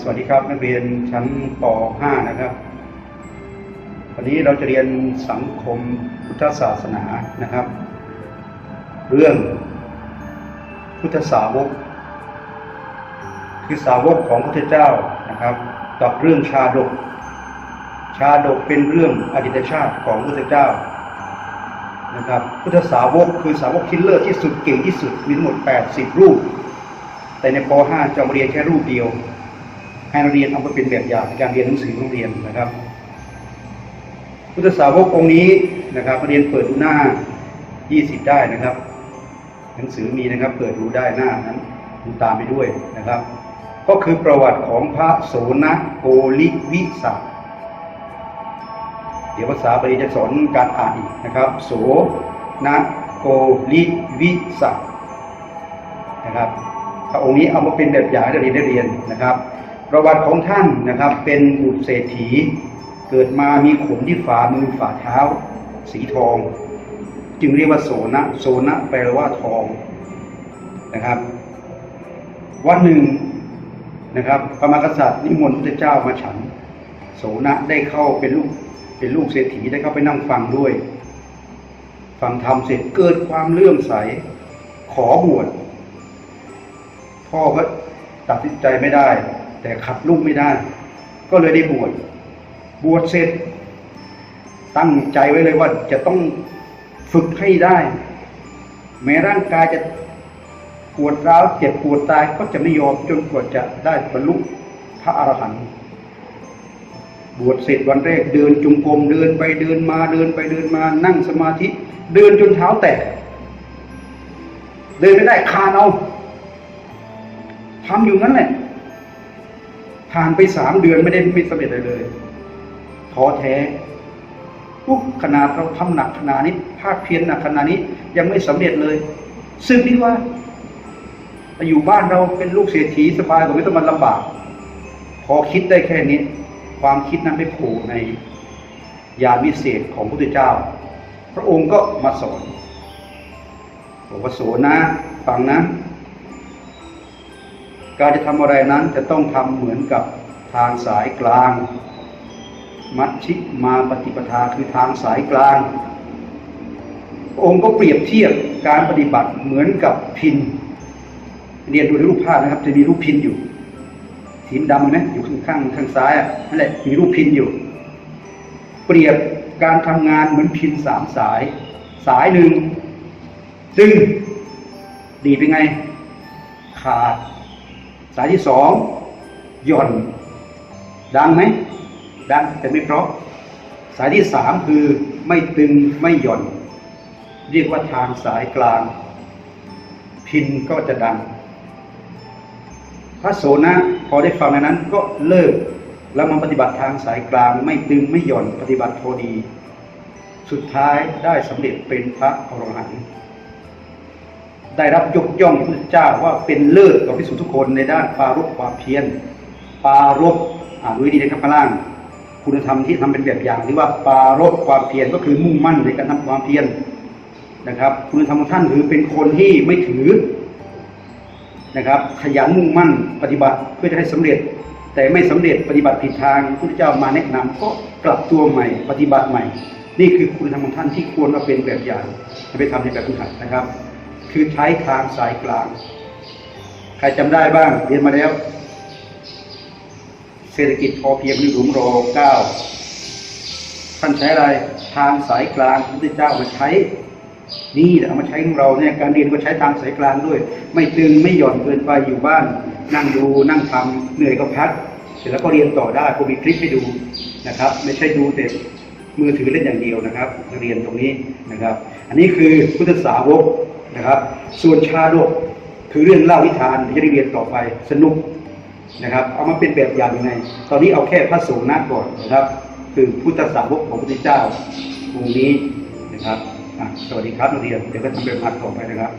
สวัสดีครับนักเรียนชั้นป .5 นะครับ วันนี้เราจะเรียนสังคมพุทธศาสนานะครับ เรื่องพุทธสาวก คือสาวกของพระพุทธเจ้านะครับ กับเรื่องชาดก ชาดกเป็นเรื่องอดีตชาติของพระพุทธเจ้านะครับพุทธสาวกคือสาวกที่เลิศที่สุดเก่งที่สุดมีทั้งหมด 80 รูป แต่ในป .5 จะเรียนแค่รูปเดียว ให้นักเรียนเอาไปเป็นแบบอย่างในการเรียนหนังสือโรงเรียนนะครับ พุทธสาวกองค์นี้นะครับเรียนเปิดดูหน้า 20 ได้นะครับ หนังสือมีนะครับเปิดดูได้หน้านั้นดูตามไปด้วยนะครับ ก็คือประวัติของพระโสนโกลิวิสักเดี๋ยวภาษาบาลีจะสอนการอ่านอีกนะครับ โสนโกลิวิสักนะครับพระองค์นี้เอามาเป็นแบบอย่างให้นักเรียนได้เรียนนะครับ ประวัติของท่านนะครับเป็นบุตรเศรษฐี เกิดมามีขนที่ฝ่ามือฝ่าเท้า สีทอง จึงเรียกว่าโสนะโสนะแปลว่าทองนะครับ วันหนึ่งนะครับพระมหากษัตริย์นิมนต์พระเจ้ามาฉัน โสนะได้เข้าเป็นลูกเป็นลูกเศรษฐีได้เข้าไปนั่งฟังด้วย ฟังธรรมเสร็จเกิดความเลื่อมใส ขอบวชพ่อก็ตัดสินใจไม่ได้ แต่ขัดลูกไม่ได้ ก็เลยได้บวชบวชเสร็จ ตั้งใจไว้เลยว่าจะต้องฝึกให้ได้ แม้ร่างกายจะปวดร้าวเจ็บปวดตายก็จะไม่ยอมจนกว่าจะได้บรรลุพระอรหันต์บวชเสร็จวันแรกเดินจุงกรมเดินไปเดินมาเดินไปเดินมานั่งสมาธิ เดินจนเท้าแตกเดินไม่ได้คานเอาทำอยู่งั้นแหละ ผ่านไปสามเดือนไม่ได้ไม่สำเร็จเลยเลยท้อแท้ปุ๊บขนาดเราทำหนักขนาดนี้ภาคเพียรหนักขนาดนี้ยังไม่สำเร็จเลย ซึ่งนี่ว่าอยู่บ้านเราเป็นลูกเศรษฐีสบายกว่าไม่ต้องมาลำบากพอคิดได้แค่นี้ ความคิดนั้นไม่ผล่ในญาวิเศษของพระพุทธเจ้า พระองค์ก็มาสอนบอกว่าโสนะฟังนะ การจะทำอะไรนั้นจะต้องทำเหมือนกับทางสายกลาง มัชชิมาปฏิปทาคือทางสายกลาง องค์ก็เปรียบเทียบการปฏิบัติเหมือนกับพินเรียนดูในรูปภาพนะครับ จะมีรูปพินอยู่หินดำนไหมอยู่ข้างข้างข้างซ้ายอะนั่นแหละมีรูปพินอยู่ เปรียบการทำงานเหมือนพินสามสาย สายหนึ่งดึงดีเป็นไง ขาด สายที่สองหย่อน ดังไหมดังแต่ไม่เพราะ สายที่สามคือไม่ตึงไม่หย่อน เรียกว่าทางสายกลาง พินก็จะดัง พระโสนะพอได้ฟังในนั้นก็เลิกแล้วมาปฏิบัติทางสายกลางไม่ตึงไม่หย่อนปฏิบัติพอดี สุดท้ายได้สำเร็จเป็นพระอรหันต์ ได้รับยกย่องพระเจ้าว่าเป็นเลิศกว่าพิสุทุกคนในด้านปารบความเพียรปารบอ่านดูดีนะครับข้างล่าง คุณธรรมที่ทำเป็นแบบอย่างที่ว่าปารบความเพียรก็คือมุ่งมั่นในการทำความเพียรนะครับ คุณธรรมของท่านคือเป็นคนที่ไม่ถือนะครับ ขยันมุ่งมั่นปฏิบัติเพื่อจะให้สำเร็จ แต่ไม่สำเร็จปฏิบัติผิดทางพระเจ้ามาแนะนำก็กลับตัวใหม่ ปฏิบัติใหม่ นี่คือคุณธรรมของท่านที่ควรมาเป็นแบบอย่างไปทำในแบบฝึกหัดนะครับ คือใช้ทางสายกลาง ใครจำได้บ้างเรียนมาแล้ว เศรษฐกิจพอเพียงในหลุมรอเก้าท่านใช้อะไรทางสายกลางพระพุทธเจ้ามาใช้ นี่เอามาใช้ของเราเนี่ยการเรียนก็ใช้ทางสายกลางด้วย ไม่ตึงไม่หย่อนเกินไปอยู่บ้าน นั่งดูนั่งทำเหนื่อยก็พักเสร็จแล้วก็เรียนต่อได้ผมมีคลิปให้ดูนะครับ ไม่ใช่ดูแต่มือถือเล่นอย่างเดียวนะครับเรียนตรงนี้นะครับ อันนี้คือพุทธสาวก นะครับ ส่วนชาดกคือเรื่องเล่านิทานที่จะได้เรียนต่อไปสนุกนะครับ เอามาเป็นแบบอย่างยังไง ตอนนี้เอาแค่พระสงฆ์นะก่อนนะครับ คือพุทธสาวกของพระพุทธเจ้าองค์นี้นะครับสวัสดีครับนักเรียนเดี๋ยวก็ทำแบบพัดต่อไปนะครับ